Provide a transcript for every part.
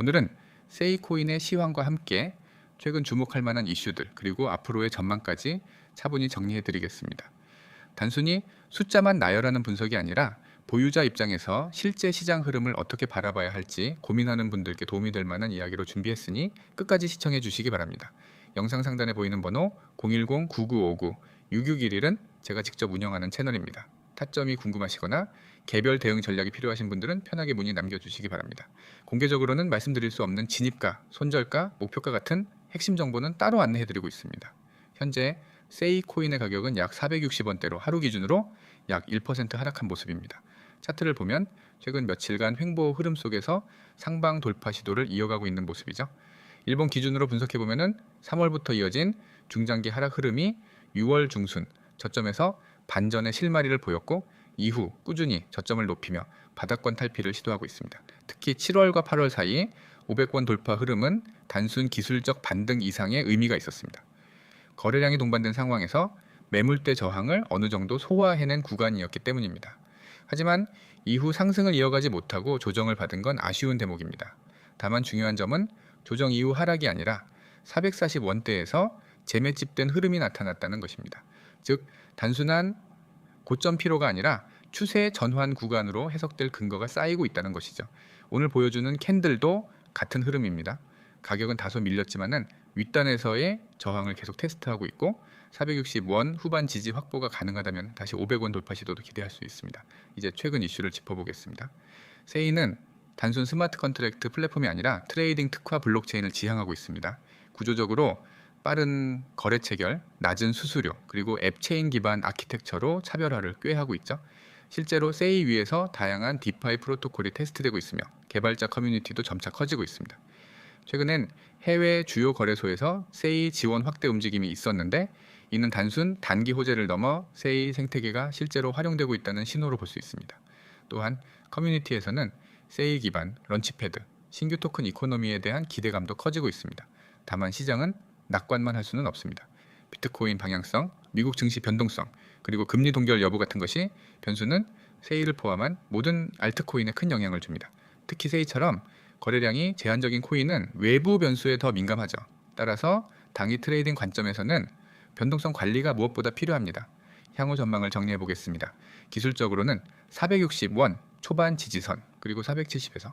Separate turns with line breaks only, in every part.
오늘은 세이코인의 시황과 함께 최근 주목할 만한 이슈들 그리고 앞으로의 전망까지 차분히 정리해 드리겠습니다. 단순히 숫자만 나열하는 분석이 아니라 보유자 입장에서 실제 시장 흐름을 어떻게 바라봐야 할지 고민하는 분들께 도움이 될 만한 이야기로 준비했으니 끝까지 시청해 주시기 바랍니다. 영상 상단에 보이는 번호 010-9959-6611은 제가 직접 운영하는 채널입니다. 타점이 궁금하시거나 개별 대응 전략이 필요하신 분들은 편하게 문의 남겨주시기 바랍니다. 공개적으로는 말씀드릴 수 없는 진입가, 손절가, 목표가 같은 핵심 정보는 따로 안내해드리고 있습니다. 현재 세이코인의 가격은 약 460원대로 하루 기준으로 약 1% 하락한 모습입니다. 차트를 보면 최근 며칠간 횡보 흐름 속에서 상방 돌파 시도를 이어가고 있는 모습이죠. 일본 기준으로 분석해 보면은 3월부터 이어진 중장기 하락 흐름이 6월 중순 저점에서 반전의 실마리를 보였고 이후 꾸준히 저점을 높이며 바닥권 탈피를 시도하고 있습니다. 특히 7월과 8월 사이 500원 돌파 흐름은 단순 기술적 반등 이상의 의미가 있었습니다. 거래량이 동반된 상황에서 매물대 저항을 어느 정도 소화해낸 구간이었기 때문입니다. 하지만 이후 상승을 이어가지 못하고 조정을 받은 건 아쉬운 대목입니다. 다만 중요한 점은 조정 이후 하락이 아니라 440원대에서 재매집된 흐름이 나타났다는 것입니다. 즉 단순한 고점 피로가 아니라 추세 전환 구간으로 해석될 근거가 쌓이고 있다는 것이죠. 오늘 보여주는 캔들도 같은 흐름입니다. 가격은 다소 밀렸지만은 윗단에서의 저항을 계속 테스트하고 있고 460원 후반 지지 확보가 가능하다면 다시 500원 돌파 시도도 기대할 수 있습니다. 이제 최근 이슈를 짚어보겠습니다. 세이는 단순 스마트 컨트랙트 플랫폼이 아니라 트레이딩 특화 블록체인을 지향하고 있습니다. 구조적으로 빠른 거래 체결, 낮은 수수료, 그리고 앱 체인 기반 아키텍처로 차별화를 꾀하고 있죠. 실제로 세이 위에서 다양한 디파이 프로토콜이 테스트되고 있으며 개발자 커뮤니티도 점차 커지고 있습니다. 최근엔 해외 주요 거래소에서 세이 지원 확대 움직임이 있었는데 이는 단순 단기 호재를 넘어 세이 생태계가 실제로 활용되고 있다는 신호로 볼 수 있습니다. 또한 커뮤니티에서는 세이 기반 런치패드, 신규 토큰 이코노미에 대한 기대감도 커지고 있습니다. 다만 시장은 낙관만 할 수는 없습니다. 비트코인 방향성, 미국 증시 변동성, 그리고 금리 동결 여부 같은 것이 변수는 세이를 포함한 모든 알트코인에 큰 영향을 줍니다. 특히 세이처럼 거래량이 제한적인 코인은 외부 변수에 더 민감하죠. 따라서 당일 트레이딩 관점에서는 변동성 관리가 무엇보다 필요합니다. 향후 전망을 정리해 보겠습니다. 기술적으로는 460원 초반 지지선 그리고 470에서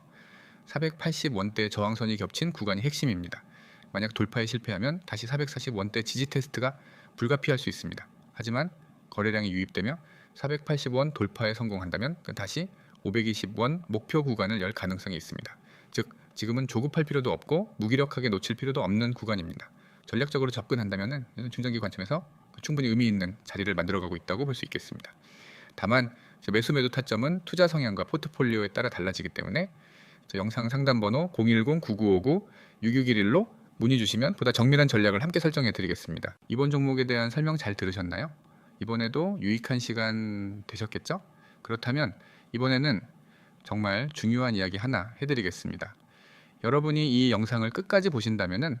480원대 저항선이 겹친 구간이 핵심입니다. 만약 돌파에 실패하면 다시 440원대 지지 테스트가 불가피할 수 있습니다. 하지만 거래량이 유입되며 480원 돌파에 성공한다면 다시 520원 목표 구간을 열 가능성이 있습니다. 즉 지금은 조급할 필요도 없고 무기력하게 놓칠 필요도 없는 구간입니다. 전략적으로 접근한다면 중장기 관점에서 충분히 의미 있는 자리를 만들어가고 있다고 볼 수 있겠습니다. 다만 매수 매도 타점은 투자 성향과 포트폴리오에 따라 달라지기 때문에 영상 상담 번호 010-9959-6611로 문의 주시면 보다 정밀한 전략을 함께 설정해 드리겠습니다. 이번 종목에 대한 설명 잘 들으셨나요? 이번에도 유익한 시간 되셨겠죠? 그렇다면 이번에는 정말 중요한 이야기 하나 해드리겠습니다. 여러분이 이 영상을 끝까지 보신다면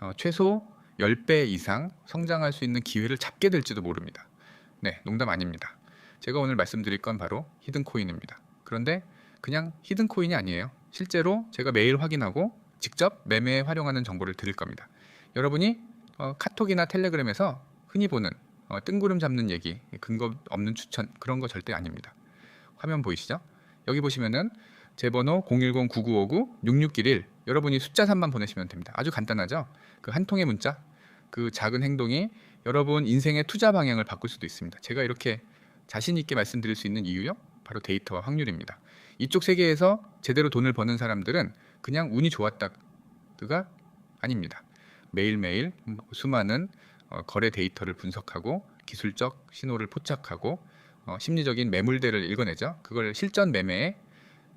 어, 최소 10배 이상 성장할 수 있는 기회를 잡게 될지도 모릅니다. 네, 농담 아닙니다. 제가 오늘 말씀드릴 건 바로 히든 코인입니다. 그런데 그냥 히든 코인이 아니에요. 실제로 제가 매일 확인하고 직접 매매에 활용하는 정보를 드릴 겁니다. 여러분이 어, 카톡이나 텔레그램에서 흔히 보는 어, 뜬구름 잡는 얘기, 근거 없는 추천 그런 거 절대 아닙니다. 화면 보이시죠? 여기 보시면은 제 번호 010-9959-6611 여러분이 숫자 3만 보내시면 됩니다. 아주 간단하죠? 그 한 통의 문자, 그 작은 행동이 여러분 인생의 투자 방향을 바꿀 수도 있습니다. 제가 이렇게 자신 있게 말씀드릴 수 있는 이유요? 바로 데이터와 확률입니다. 이쪽 세계에서 제대로 돈을 버는 사람들은 그냥 운이 좋았다가 아닙니다. 매일매일 수많은 어, 거래 데이터를 분석하고 기술적 신호를 포착하고 어, 심리적인 매물대를 읽어내죠. 그걸 실전 매매에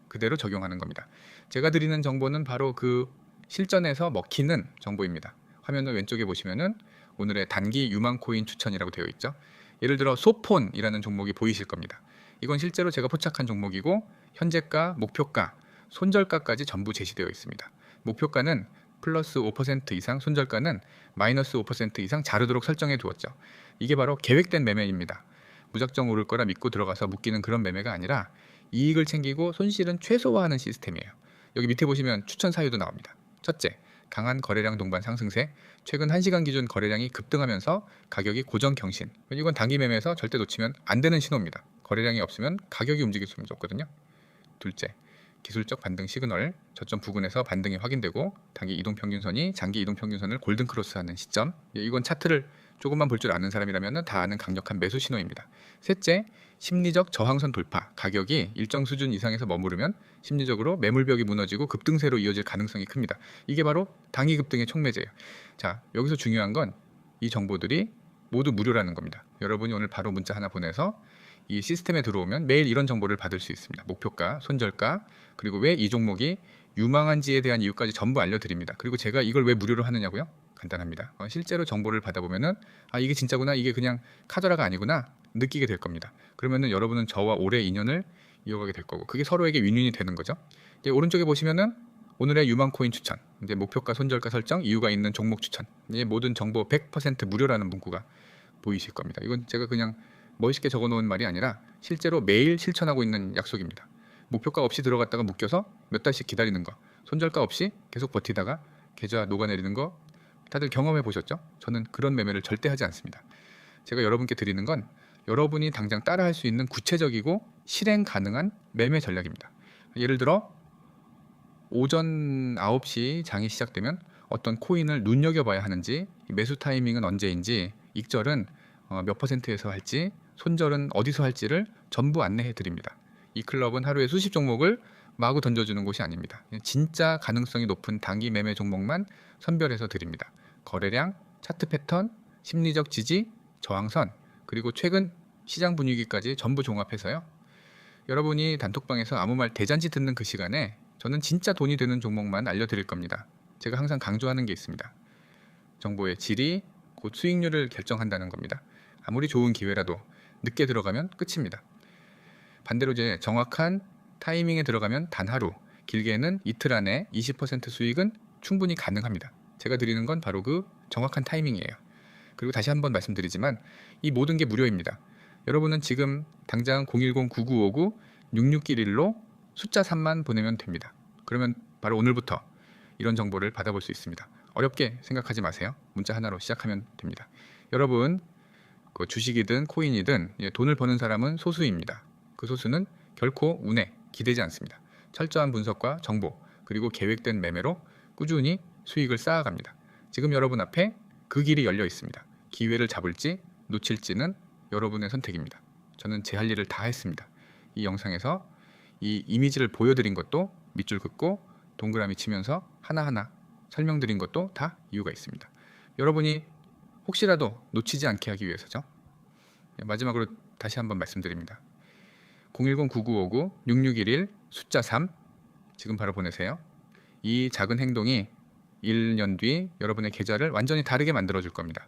그대로 적용하는 겁니다. 제가 드리는 정보는 바로 그 실전에서 먹히는 정보입니다. 화면을 왼쪽에 보시면은 오늘의 단기 유망 코인 추천이라고 되어 있죠. 예를 들어 소폰이라는 종목이 보이실 겁니다. 이건 실제로 제가 포착한 종목이고 현재가, 목표가, 손절가까지 전부 제시되어 있습니다. 목표가는 플러스 5% 이상, 손절가는 마이너스 5% 이상 자르도록 설정해 두었죠. 이게 바로 계획된 매매입니다. 무작정 오를 거라 믿고 들어가서 묶이는 그런 매매가 아니라 이익을 챙기고 손실은 최소화하는 시스템이에요. 여기 밑에 보시면 추천 사유도 나옵니다. 첫째, 강한 거래량 동반 상승세. 최근 1시간 기준 거래량이 급등하면서 가격이 고정 경신. 이건 단기 매매에서 절대 놓치면 안 되는 신호입니다. 거래량이 없으면 가격이 움직일 수밖에 없거든요. 둘째, 기술적 반등 시그널 저점 부근에서 반등이 확인되고 단기 이동 평균선이 장기 이동 평균선을 골든 크로스하는 시점. 예, 이건 차트를 조금만 볼 줄 아는 사람이라면 다 아는 강력한 매수 신호입니다. 셋째, 심리적 저항선 돌파. 가격이 일정 수준 이상에서 머무르면 심리적으로 매물벽이 무너지고 급등세로 이어질 가능성이 큽니다. 이게 바로 단기 급등의 촉매제예요. 자, 여기서 중요한 건 이 정보들이 모두 무료라는 겁니다. 여러분이 오늘 바로 문자 하나 보내서 이 시스템에 들어오면 매일 이런 정보를 받을 수 있습니다. 목표가, 손절가, 그리고 왜 이 종목이 유망한지에 대한 이유까지 전부 알려드립니다. 그리고 제가 이걸 왜 무료로 하느냐고요? 간단합니다. 어, 실제로 정보를 받아보면은 아 이게 진짜구나, 이게 그냥 카더라가 아니구나 느끼게 될 겁니다. 그러면은 여러분은 저와 오래 인연을 이어가게 될 거고 그게 서로에게 윈윈이 되는 거죠. 이제 오른쪽에 보시면은 오늘의 유망 코인 추천, 이제 목표가 손절가 설정, 이유가 있는 종목 추천, 이제 모든 정보 100% 무료라는 문구가 보이실 겁니다. 이건 제가 그냥 멋있게 적어놓은 말이 아니라 실제로 매일 실천하고 있는 약속입니다. 목표가 없이 들어갔다가 묶여서 몇 달씩 기다리는 거, 손절가 없이 계속 버티다가 계좌 녹아내리는 거 다들 경험해 보셨죠? 저는 그런 매매를 절대 하지 않습니다. 제가 여러분께 드리는 건 여러분이 당장 따라할 수 있는 구체적이고 실행 가능한 매매 전략입니다. 예를 들어 오전 9시 장이 시작되면 어떤 코인을 눈여겨봐야 하는지 매수 타이밍은 언제인지 익절은 어, 몇 퍼센트에서 할지 손절은 어디서 할지를 전부 안내해 드립니다. 이 클럽은 하루에 수십 종목을 마구 던져주는 곳이 아닙니다. 진짜 가능성이 높은 단기 매매 종목만 선별해서 드립니다. 거래량, 차트 패턴, 심리적 지지, 저항선, 그리고 최근 시장 분위기까지 전부 종합해서요. 여러분이 단톡방에서 아무 말 대잔치 듣는 그 시간에 저는 진짜 돈이 되는 종목만 알려드릴 겁니다. 제가 항상 강조하는 게 있습니다. 정보의 질이 곧 수익률을 결정한다는 겁니다. 아무리 좋은 기회라도 늦게 들어가면 끝입니다. 반대로 이제 정확한 타이밍에 들어가면 단 하루, 길게는 이틀 안에 20% 수익은 충분히 가능합니다. 제가 드리는 건 바로 그 정확한 타이밍이에요. 그리고 다시 한번 말씀드리지만 이 모든 게 무료입니다. 여러분은 지금 당장 010-9959-6611로 숫자 3만 보내면 됩니다. 그러면 바로 오늘부터 이런 정보를 받아볼 수 있습니다. 어렵게 생각하지 마세요. 문자 하나로 시작하면 됩니다. 여러분, 그 주식이든 코인이든 예, 돈을 버는 사람은 소수입니다. 그 소수는 결코 운에 기대지 않습니다. 철저한 분석과 정보 그리고 계획된 매매로 꾸준히 수익을 쌓아갑니다. 지금 여러분 앞에 그 길이 열려 있습니다. 기회를 잡을지 놓칠지는 여러분의 선택입니다. 저는 제 할 일을 다 했습니다. 이 영상에서 이 이미지를 보여드린 것도 밑줄 긋고 동그라미 치면서 하나하나 설명드린 것도 다 이유가 있습니다. 여러분이 혹시라도 놓치지 않게 하기 위해서죠. 네, 마지막으로 다시 한번 말씀드립니다. 010-9959-6611 숫자 3 지금 바로 보내세요. 이 작은 행동이 1년 뒤 여러분의 계좌를 완전히 다르게 만들어 줄 겁니다.